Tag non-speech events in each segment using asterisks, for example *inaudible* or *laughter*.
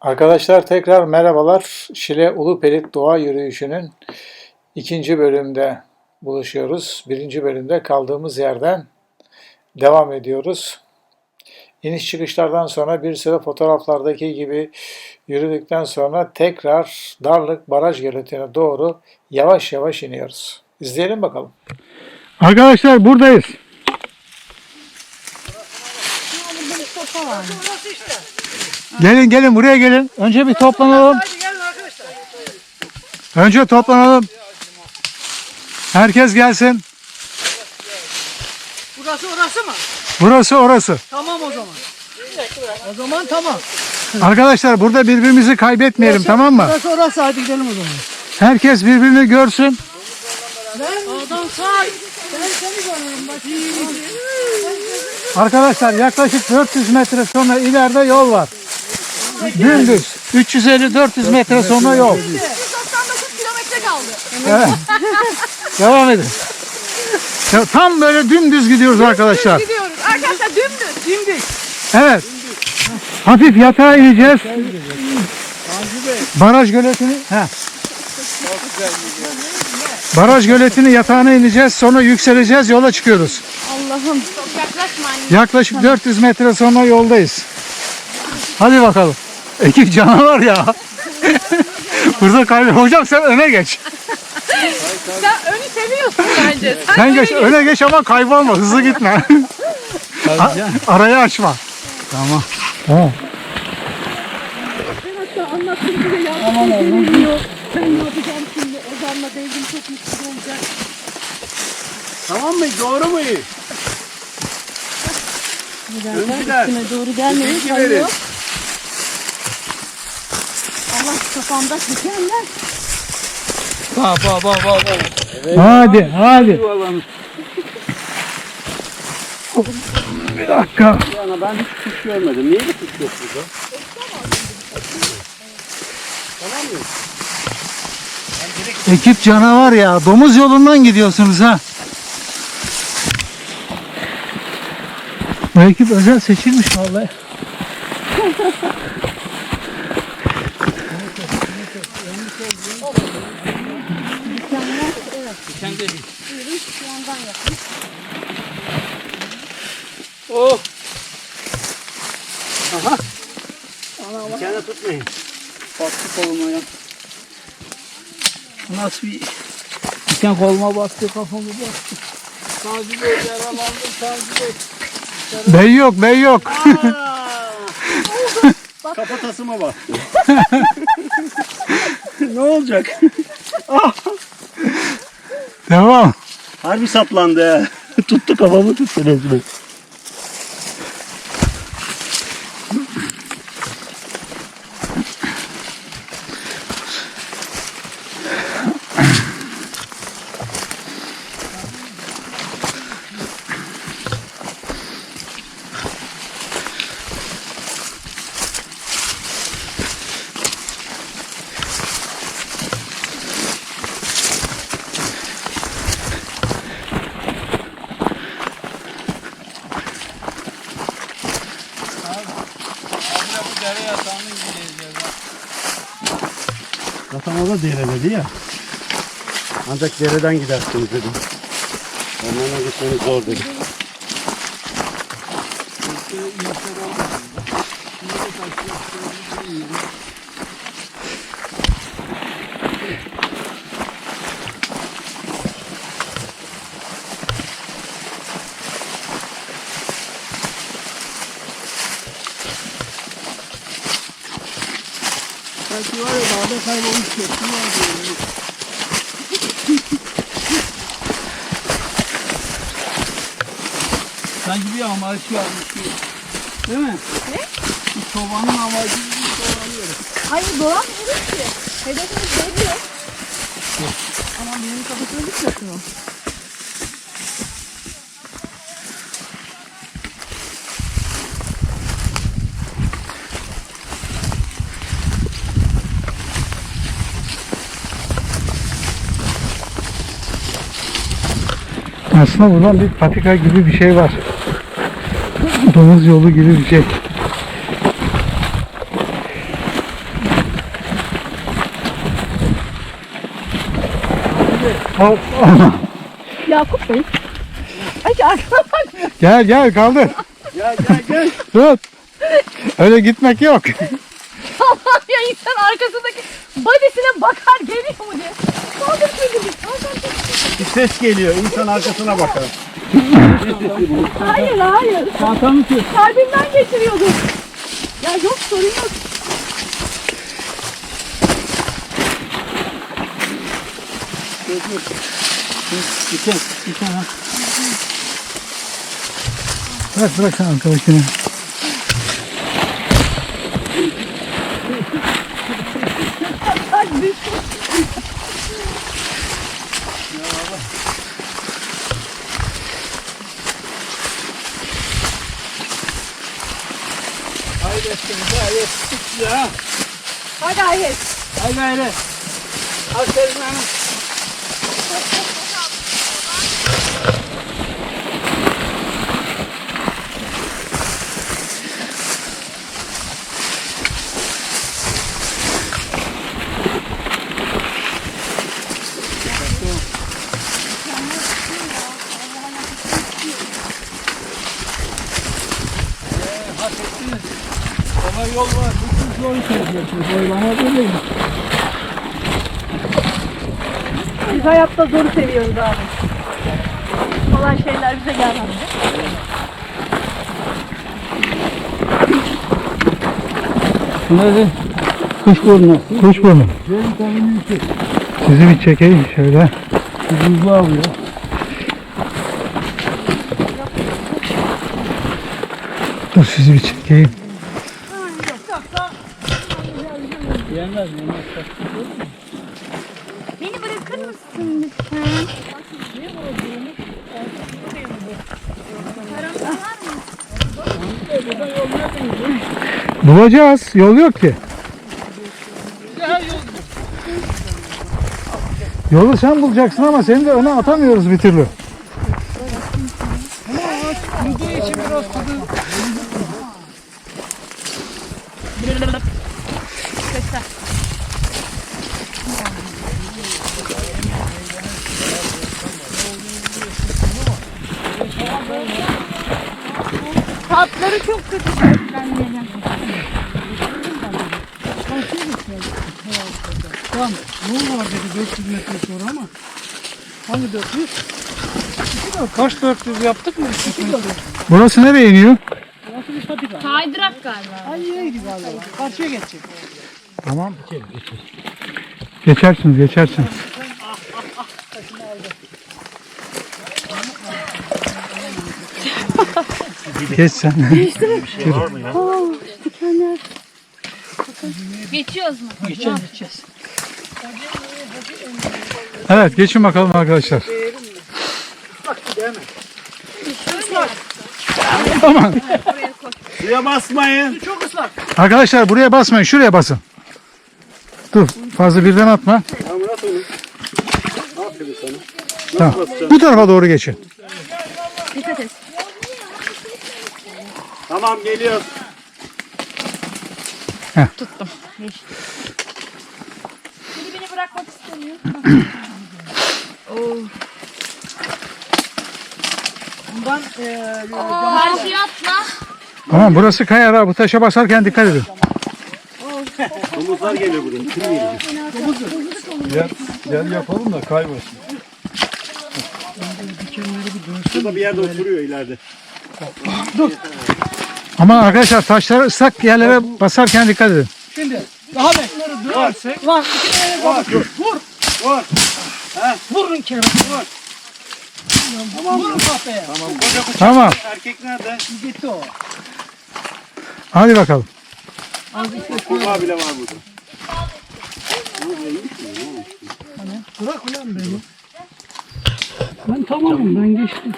Arkadaşlar tekrar merhabalar. Şile Ulupelit Doğa Yürüyüşü'nün ikinci bölümde buluşuyoruz. Birinci bölümde kaldığımız yerden devam ediyoruz. İniş çıkışlardan sonra bir süre fotoğraflardaki gibi yürüdükten sonra tekrar Darlık Baraj Göleti'ne doğru yavaş yavaş iniyoruz. İzleyelim bakalım. Arkadaşlar buradayız. Gelin gelin buraya gelin. Önce bir toplanalım. Önce toplanalım. Herkes gelsin. Burası orası mı? Burası orası. Tamam o zaman. O zaman tamam. Arkadaşlar burada birbirimizi kaybetmeyelim tamam mı? Burası orası hadi gidelim o zaman. Herkes birbirini görsün. Ben seni görüyorum bak. Arkadaşlar yaklaşık 400 metre sonra ileride yol var. Dümdüz. 350-400 metre sonra yol. 199 kilometre kaldı. Evet. Devam edin. Ya tam böyle dümdüz gidiyoruz arkadaşlar. Gidiyoruz. Arkadaşlar dümdüz. Dümdüz. Evet. Hafif yatağa ineceğiz. Baraj göletini. He. Baraj göletini yatağına ineceğiz. Sonra yükseleceğiz. Yola çıkıyoruz. Allah'ım. Çok yaklaşma. Yaklaşık 400 metre sonra yoldayız. Hadi bakalım. Ekip canavar ya. *laughs* Burada kaybı. Hocam sen öne geç. Sen önü seviyorsun bence. Sen, Sen öne geç, öne geç ama kaybolma. Hızlı gitme. A- arayı açma. Tamam. Tamam. Aman Allah'ım. Ben ne yapacağım şimdi? Ozan'la Devrim çok mutsuz olacak. Tamam mı? Doğru mu? Öncüler. Doğru gelmeyin. Verin. Kafamda dikenler. Bak bak bak bak. bak. Hadi, hadi. Yuvarlanır. Bir dakika. Yani ben hiç kuş görmedim. Niye bir kuş yok burada? Ekip canavar ya. Domuz yolundan gidiyorsunuz ha. Bu ekip özel seçilmiş vallahi. *laughs* Oh. Aha. Dikene tutmayın. Bastı koluma ya. Nasıl bir diken koluma bastı kafamı bastı. Tanju Bey yaralandım Tanju Bey. Bey yok, bey yok. *laughs* Kafatasıma bastı. *laughs* ne olacak? *laughs* Devam. Harbi saplandı *laughs* tuttu kafamı tuttu resmen. Zaten o da dereledi ya. Ancak dereden gidersiniz dedim. Onlarla gitmeniz zor dedim. Belki var ya dağda kaybolmuş köprü var diyorum. Sanki bir amaç varmış gibi. Değil mi? Ne? Bir çobanın amacı gibi dolanıyor. Hayır dolanmıyoruz ki. Hedefimiz belli. Ama benim kafasına düşmesin Aslında buradan bir patika gibi bir şey var. Domuz yolu gibi bir şey. Hop. Yakup Bey. Ay. Gel gel kaldır. Gel gel gel. Tut. Öyle gitmek yok. *laughs* Allah ya insan arkasındaki badesine bakar geliyor mu diye. Bir ses geliyor. İnsan arkasına bakar. Hayır hayır. Çantamı tut. Kalbimden geçiriyordum. Ya yok sorun yok. Bırak bırak arkadaşını. Hayır. Haydi haydi. Aferin hanım. Ama yol var. Bütün yolu seviyorsunuz. Oylama böyleyim. Biz hayatta zoru seviyoruz abi. Kolay şeyler bize gelmez. Nerede? Kuş burnu. Kuş burnu. Benim tanımı yüksek. Sizi bir çekeyim şöyle. Buzlu alıyor. Dur sizi bir çekeyim. Bulacağız. Yol yok ki. Yolu sen bulacaksın ama seni de öne atamıyoruz bir türlü. Tatları çok kötü böğürtlenlerin. Tamam. Yol var dedi 400 metre sonra ama. Hangi 400? Kaç 400 yaptık mı? 2 metre. Burası nereye iniyor? Nasıl bir patika? Kaydırak galiba. Ay iyiydi galiba. Karşıya geçecek. Tamam. Geçersiniz, geçersiniz. Geç sen. Geçiyoruz mu? Geçeceğiz geçeceğiz. Evet, geçin bakalım arkadaşlar. Aman. Suya basmayın. Arkadaşlar buraya basmayın, şuraya basın. Dur, fazla birden atma. Tamam onu. Aferin sana. Tamam. Bu tarafa doğru geçin. Dikkat et. Tamam geliyor. İstemiyor. Bundan eee Karşıya atla. Tamam, burası kayar ha. Bu taşa basarken dikkat edin. domuzlar geliyor buraya. Kim geliyor? Yapalım da kaymasın. Şurada bir yerde oturuyor ileride. Ama arkadaşlar taşları ıslak yerlere basarken dikkat edin. Şimdi daha bekleri dönersek. Bak. Vur. Vur. He. Vurun kere. Vur. Tamam. Vurun kafaya. Tamam. Koca kuş Tamam, erkek nerede? Gitti o. hadi bakalım. Kurbağa bile var burada. Bırak ulan beni. Ben tamamım ben geçtim.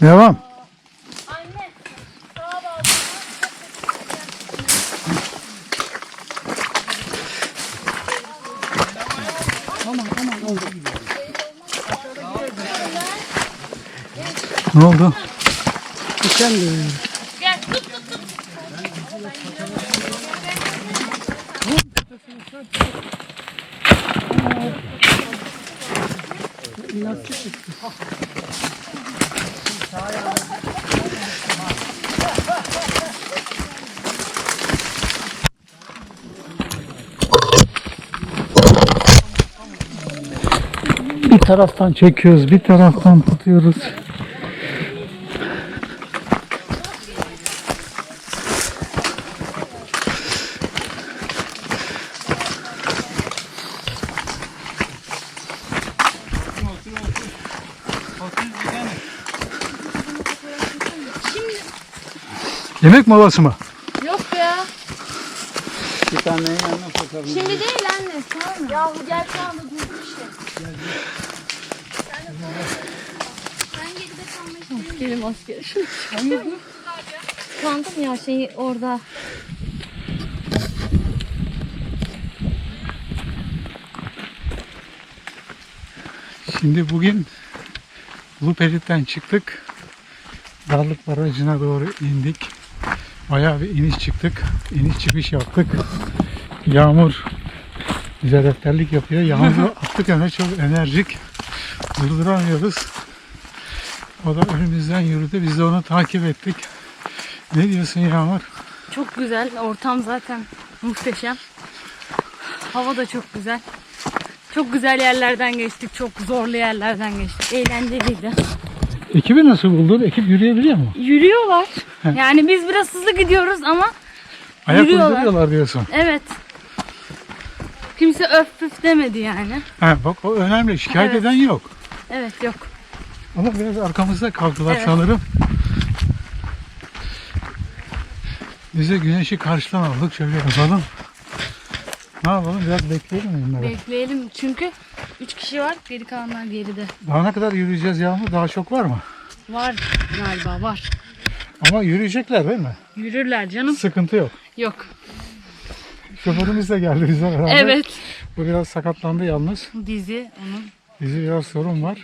Devam. Ne oldu? Diken de. Gel tut tut tut. Bir taraftan çekiyoruz, bir taraftan tutuyoruz. Yemek molası mı? Yok ya. Bir tane yanına sokalım. Şimdi değil anne. Tamam mı? Yahu gel şu anda durdu işte. Gelin asker. Kandım ya şeyi orada. Şimdi bugün Luperit'ten çıktık. Darlık Barajı'na doğru indik. Bayağı bir iniş çıktık. İniş çıkış yaptık. Yağmur bize rehberlik yapıyor. Yağmur *laughs* attık öne çok enerjik. Durduramıyoruz. O da önümüzden yürüdü. Biz de onu takip ettik. Ne diyorsun Yağmur? Çok güzel. Ortam zaten muhteşem. Hava da çok güzel. Çok güzel yerlerden geçtik. Çok zorlu yerlerden geçtik. Eğlenceliydi. Ekibi nasıl buldun? Ekip yürüyebiliyor mu? Yürüyorlar. *laughs* Yani biz biraz hızlı gidiyoruz ama Ayak Yürüyorlar. uyduruyorlar diyorsun. evet. Kimse öf püf demedi yani. Ha, bak o önemli. Şikayet Evet. eden yok. Evet yok. Ama biraz arkamızda kaldılar Evet. sanırım. Biz de güneşi karşıdan aldık. Şöyle yapalım. Ne yapalım? Biraz bekleyelim mi bunları. Bekleyelim çünkü 3 kişi var. Geri kalanlar geride. Daha ne kadar yürüyeceğiz Yağmur? Daha çok var mı? Var galiba var. Ama yürüyecekler değil mi? Yürürler canım. Sıkıntı yok. Yok. Şoförümüz de geldi bizle beraber. Evet. Bu biraz sakatlandı yalnız. Dizi onun. Bizi biraz sorun var.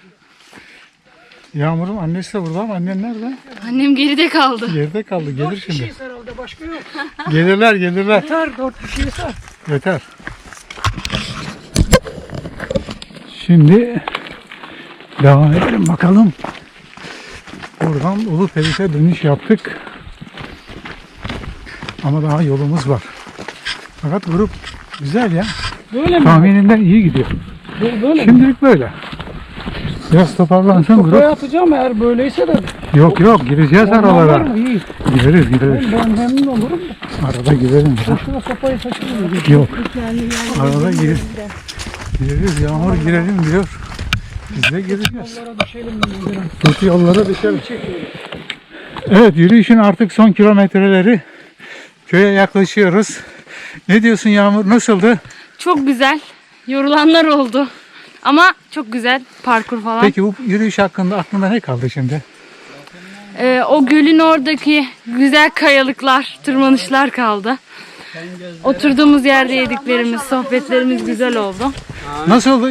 Yağmur'un annesi de burada ama annen nerede? Annem geride kaldı. Geride kaldı. Gelir şimdi. Kişiyiz herhalde başka yok. Gelirler gelirler. Yeter dört kişi yeter. Yeter. Şimdi devam edelim bakalım. Buradan Ulu Periş'e dönüş yaptık. Ama daha yolumuz var. Fakat grup güzel ya. Böyle mi? Tahminimden iyi gidiyor. Böyle mi? Şimdilik böyle. Biraz toparlansın Kafaya grup. atacağım eğer böyleyse de. Yok yok gireceğiz Ondan var aralara. mı? İyi. Gireriz gireriz. Ben memnun olurum. Arada girelim. Boşuna kafayı taşırım. Yok. Arada gir, gireriz. Yağmur girelim diyor. Biz de gireceğiz. Kötü yollara düşelim. Evet yürüyüşün artık son kilometreleri. Köye yaklaşıyoruz. Ne diyorsun Yağmur? Nasıldı? Çok güzel. Yorulanlar oldu. Ama çok güzel parkur falan. Peki bu yürüyüş hakkında aklında ne kaldı şimdi? Ee, o gölün oradaki güzel kayalıklar, tırmanışlar kaldı. Oturduğumuz yerde yediklerimiz, sohbetlerimiz güzel oldu. Nasıl oldu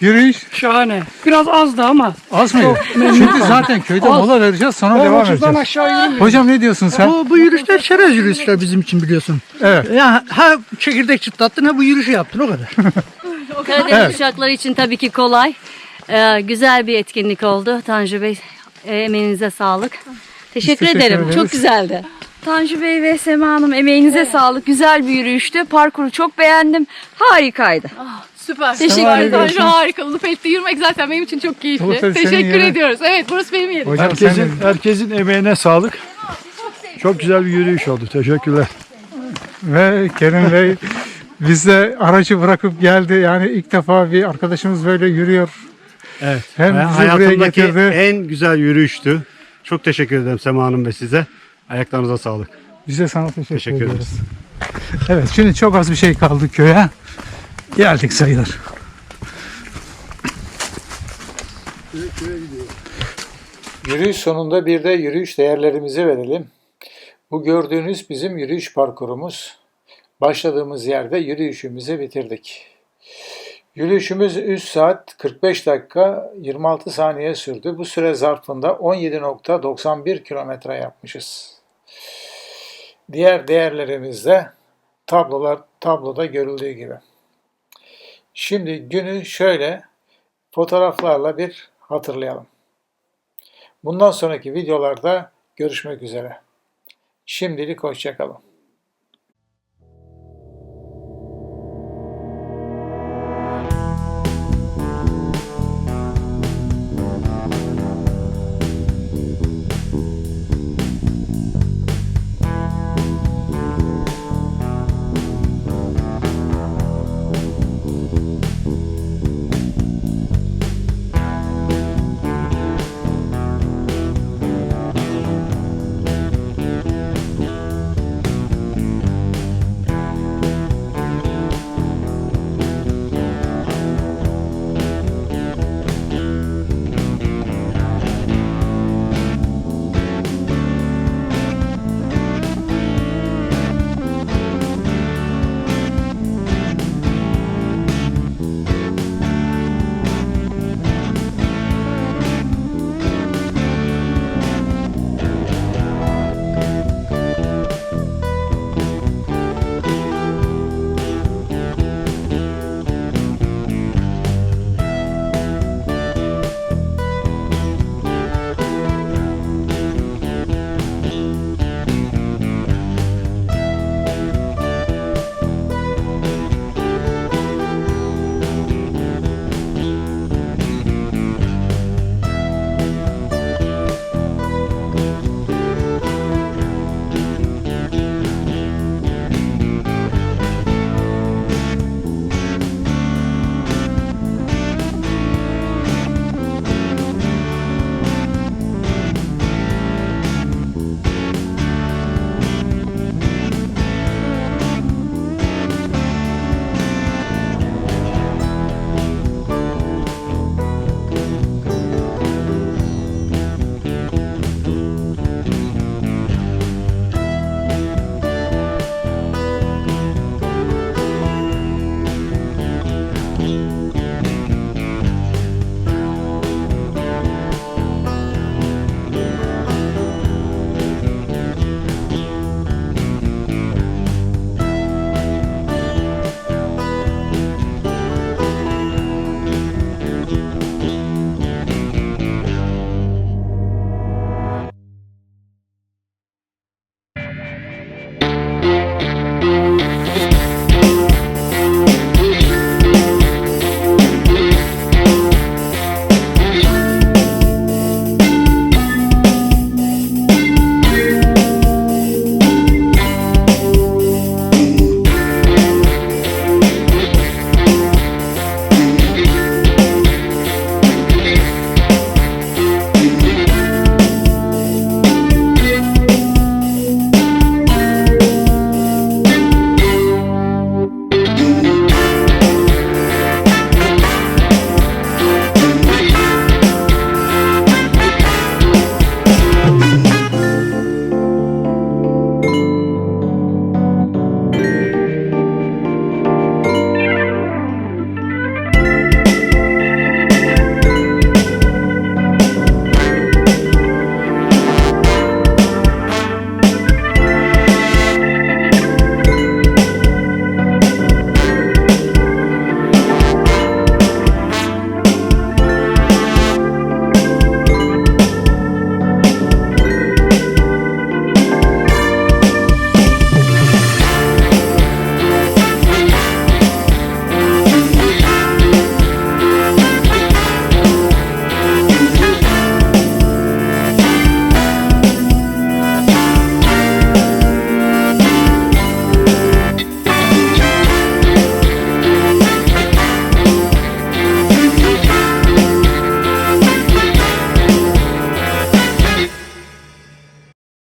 yürüyüş? Şahane. Biraz azdı ama. Az mıydı? Çünkü zaten köyde mola vereceğiz sonra Ben devam edeceğiz. aşağı yürümüyorum. Hocam ne diyorsun sen? Bu, bu yürüyüşler çerez yürüyüşler bizim için biliyorsun. Evet. Ya ha çekirdek çıtlattın ha bu yürüyüşü yaptın o kadar. *laughs* Karadeniz Evet. uşakları için tabii ki kolay. Ee, güzel bir etkinlik oldu. Tanju Bey e, emeğinize sağlık. Teşekkür, teşekkür ederim. ederiz. Çok güzeldi. Tanju Bey ve Sema Hanım emeğinize sağlık. Güzel bir yürüyüştü. Parkuru çok beğendim. Harikaydı. Süper. Teşekkür ne ederim. Tanju harika. Ulupet'te yürümek zaten benim için çok keyifli. senin Teşekkür yerin. ediyoruz. Evet burası benim yerim. Hocam sen Herkesin, herkesin emeğine sağlık. Çok güzel bir yürüyüş oldu. Teşekkürler. ve Kerim Bey biz de aracı bırakıp geldi. Yani ilk defa bir arkadaşımız böyle yürüyor. Evet. Hem bizi buraya hayatımdaki getirdi. en güzel yürüyüştü. Çok teşekkür ederim Sema Hanım ve size. Ayaklarınıza sağlık. Biz de sana teşekkür, Teşekkür ederiz. Evet şimdi çok az bir şey kaldı köye. Geldik sayılır. Yürüyüş sonunda bir de yürüyüş değerlerimizi verelim. Bu gördüğünüz bizim yürüyüş parkurumuz. Başladığımız yerde yürüyüşümüzü bitirdik. Yürüyüşümüz 3 saat 45 dakika 26 saniye sürdü. Bu süre zarfında 17.91 kilometre yapmışız. Diğer değerlerimizde tablolar tabloda görüldüğü gibi. Şimdi günü şöyle fotoğraflarla bir hatırlayalım. Bundan sonraki videolarda görüşmek üzere. Şimdilik hoşçakalın.